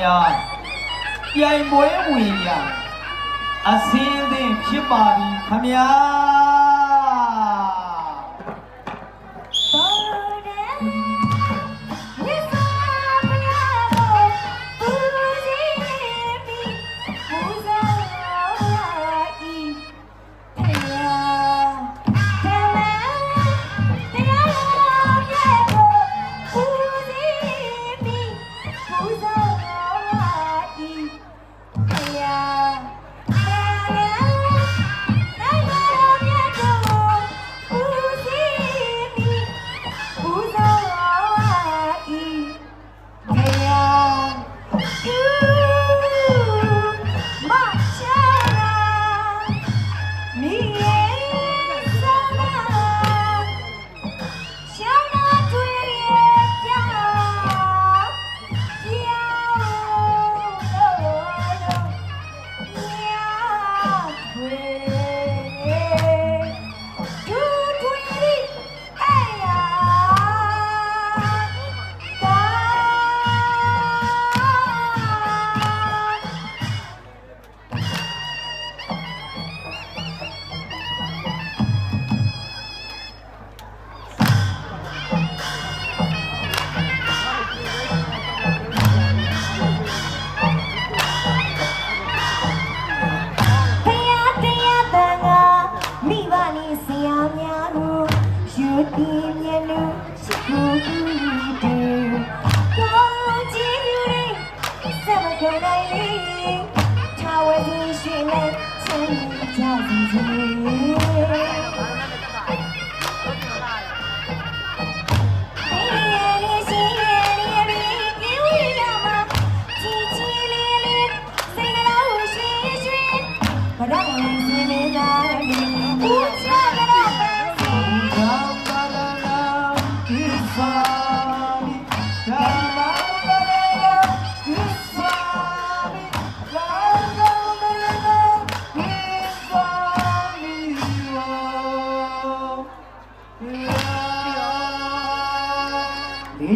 များပြိုင်ပွဲဝင်ရအစင်းအသင်းဖြစ်ပါပြီခမညာ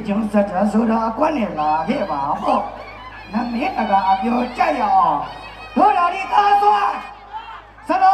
ကျွန်းဇတ်တာဆိုတာအကွက်နဲ့လာခဲ့ပါဟုတ်နမင်းတကအပြောကြက်ရအောင်တို့တော်ဒီကားသွားစလုံး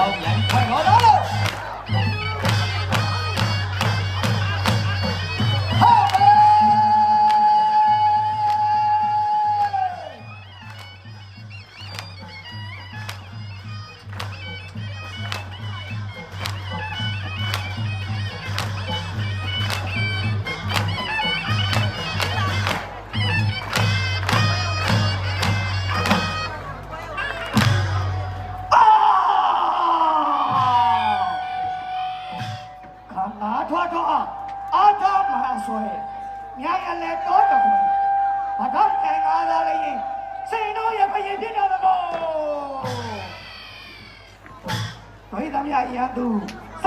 Không 了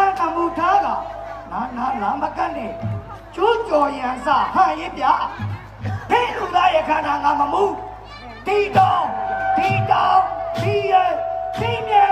စံကမှုထားကနာနာလာမကတ်နဲ့ကျိုးကြော်ရန်စဟန်ရပြဖေးလူသားရဲ့ခန္ဓာငါမမှုတီတောင်တီတောင်တီရတီမြေ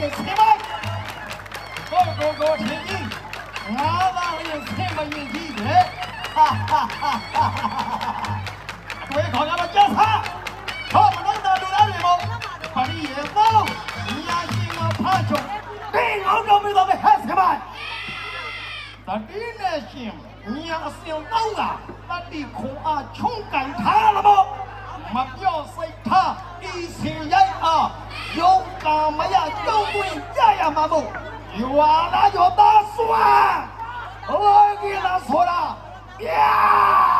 ရိုက်လိုက်တဲ့စနေမိုက်ကိုကိုကိုထင်ကြီးငါးပါးရင်ဆင်းမရင်ကြီးတယ်ဟာဟာဟာဟာအတွေ့ခေါ်ရတော့ကြဆာဟောမလို့တော်လူသားတွေမို့ခရီးရဲ့ပေါ့ညာရှင်မဖားချုပ်ဒီငေါတော့မင်းတော့ပဲဟဲ့စနေမိုက်တတိနဲ့ရှင်ညာအစင်တော့ကတတိခွန်အားချုံးကန်ထား了မို့မပြော့စိတ်ထားဒီစင်ရို က်အားယုံကာမရယုံဝင်ကြရမှာမို့ရွာလာရောသားစွာဟိုကြီးလာဆိုတာပြာ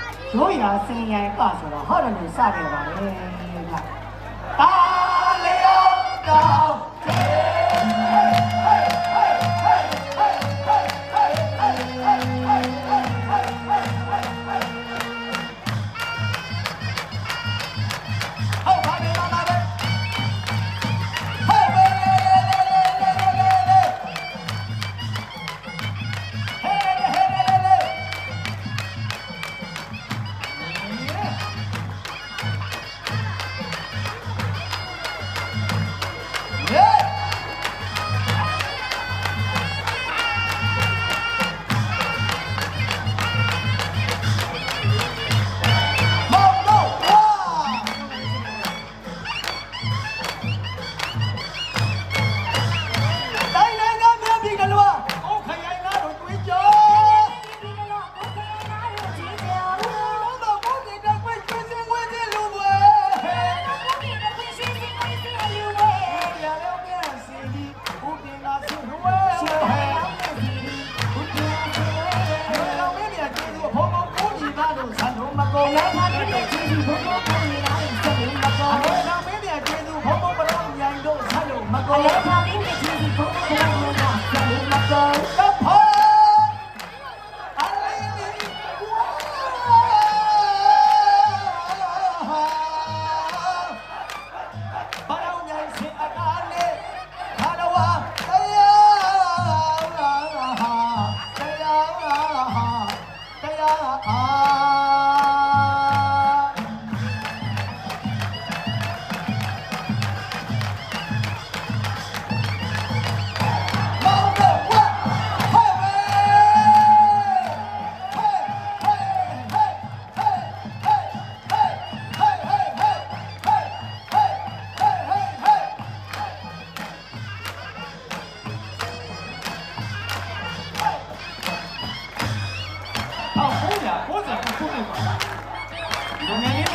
どうやせんやいかそら春にさればええが。あだ好了，马丁，你。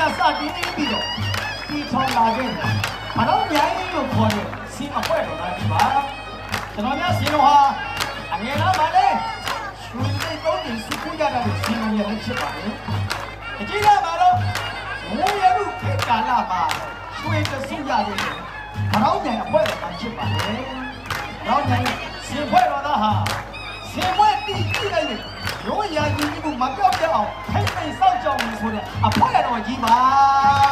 တင်းတင်းပြီးတော့ဒီထောင်လာခဲ့မတော့မြိုင်းလို့ခေါ်တယ်စီအဖွဲတော်သားဒီပါကျွန်တော်များစီတော်ဟာအငယ်လားပါလေရွှေစိတ်သုံးနေစီကူကြတာကိုစီမံရလည်းဖြစ်ပါလေအကြီးကမှာတော့ငွေရမှုခေတ်ကာလမှာရွှေတဆုရတဲ့မတော့မြိုင်းအဖွဲတော်သားဖြစ်ပါလေမတော့မြိုင်းစီဖွဲတော်သားဟာစီမွဲတီးကြည့်လိုက်တယ်ရိုးရာကြီးကြီးကိုမပြောက်ပြအောင်ထိမ့်သိမ့်စောင့်ကြောင်နေ ဆိုတဲ့အဖွဲတော်ကြီးပါ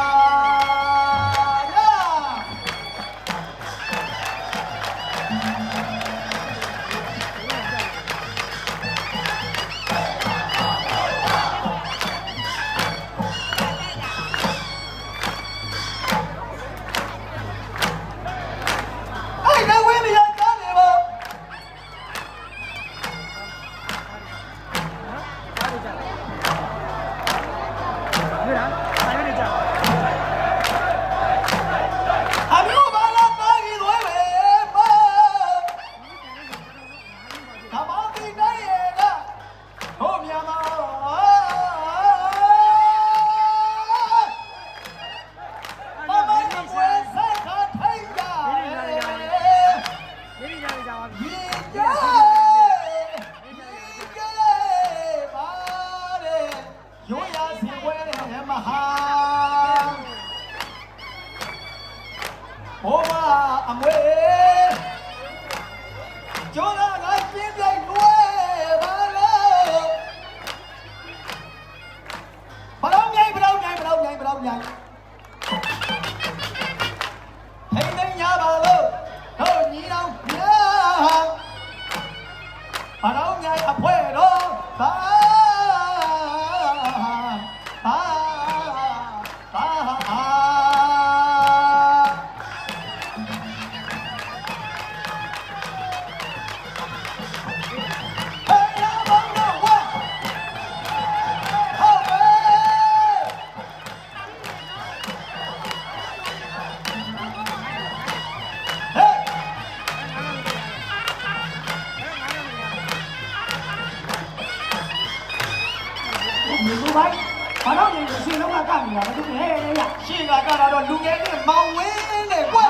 ရှင်တော့ကကနေတာဘာလို့လဲဟဲ့လေရရှေ့ကကတော့လူငယ်နဲ့မောင်ဝင်းနဲ့ကွာ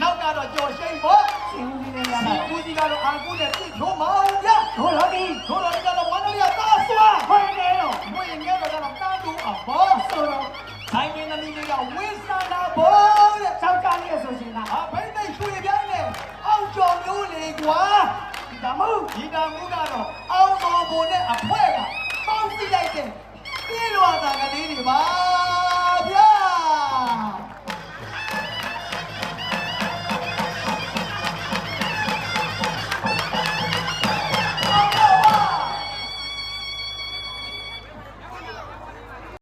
နောက်ကတော့ကြော်ရှိန်ပေါ့ရှင်ဦးကြီးနဲ့ရစီတာကူစီကတော့အာကူနဲ့ပြည့်ဖြိုးမောင်ရဟိုလောဒီတို့တော်ကတော့ဝမ်းတော်ရတာဆွာခွေနေတော့ဝင်းငယ်တော့ကတော့တာတူအဘောဆိုတော့ဆိုင်မင်းသမီးလေးကဝင်းစန္ဒာဘောတဲ့စောက်ကားလေးဆိုရှင်ကအဘိသိရွှေပြိုင်းနဲ့အောက်ကျော်မျိုးလေကွာဒါမို့ဒီတမှုကတော့အောက်တော်ဘုံနဲ့အဖွဲကပေါင်းစီလိုက်တဲ့ ပြေလွာတာကလေးတွေပါ